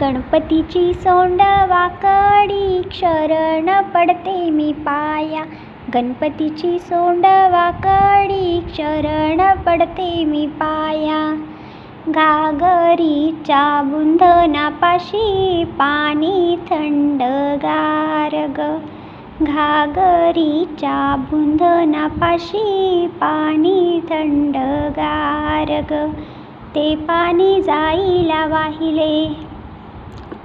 गणपतीची सोंड वाकडी शरण पडते मी पाया. गणपतीची सोंड वाकडी शरण पडते मी पाया. घागरीच्या बुंधनापाशी पाणी थंडगार ग. घागरीच्या बुंधनापाशी पाणी थंडगार ग. ते पाणी जाईला वाहिले.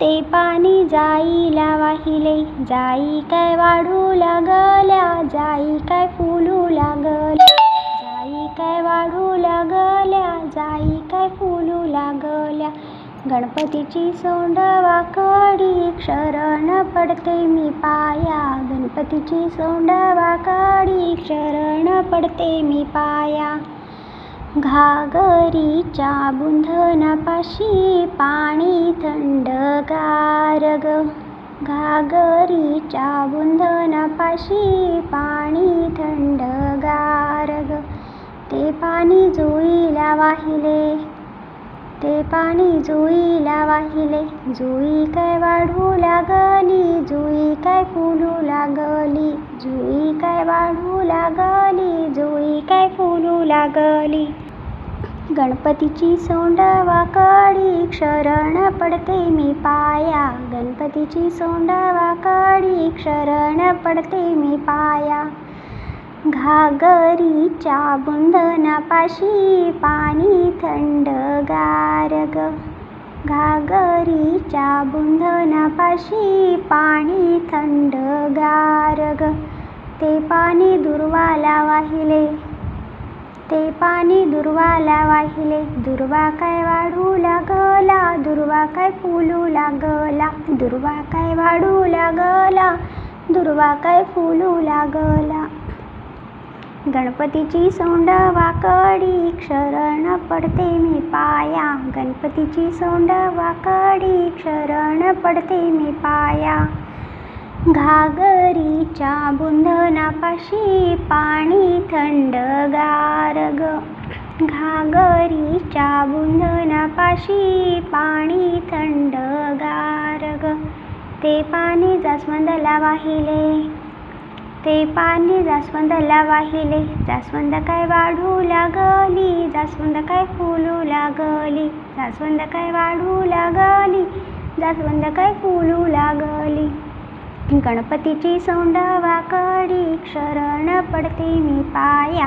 ते पाणी जाईला वाहिले जाई काय वाढू लागल्या जाई काय फुलू लागल्या जाई काय वाढू लागल्या जाई काय फुलू लागल्या गणपतीची सोंड वाकडी शरण पडते मी पाया गणपतीची सोंड वाकडी शरण पडते मी पाया घागरीच्या बुंधनापाशी पाणी थंडगार ग घागरीच्या बुंधनापाशी पाणी थंडगार ग ते पाणी जुईला वाहिले. ते पाणी जुईला वाहिले. जुई काय वाढू लागली? जुई काय फुलू लागली? जुई काय वाढू लागली? जुई काय फुलू लागली. गणपतीची सोंड वाकडी शरण पडते मी पाया. गणपतीची सोंड वाकडी शरण पडते मी पाया. घागरीच्या बुंधनापाशी पाणी थंडगार गारग घागरीच्या बुंधनापाशी पाणी थंडगार गारग ते पाणी दुर्वाला वाहिले. ते पाणी दुर्वाला वाहिले दुर्वा काय वाढू लागला? दुर्वा काय फुलू लागला? दुर्वा काय वाढू लागला? दुर्वा काय फुलू लागला? गणपतीची सोंड वाकडी शरण पडते मी पाया. गणपतीची सोंड वाकडी शरण पडते मी पाया. घागरीच्या बुंद पाशी पाणी थंडगार ग. घागरीच्या बुंदनापाशी पाणी थंडगार ग. ते पाणी जास्वंदला वाहिले. ते पाणी जास्वंदला वाहिले. जास्वंद काय वाढू लागली? जास्वंद काय फुलू लागली? जास्वंद काय वाढू लागली? जास्वंद काय फुलू लागली? गणपतीची सोंडवा वाकडी शरण पडते मी पाया.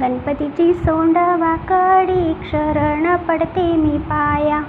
गणपतीची सोंडवा वाकडी शरण पडते मी पाया.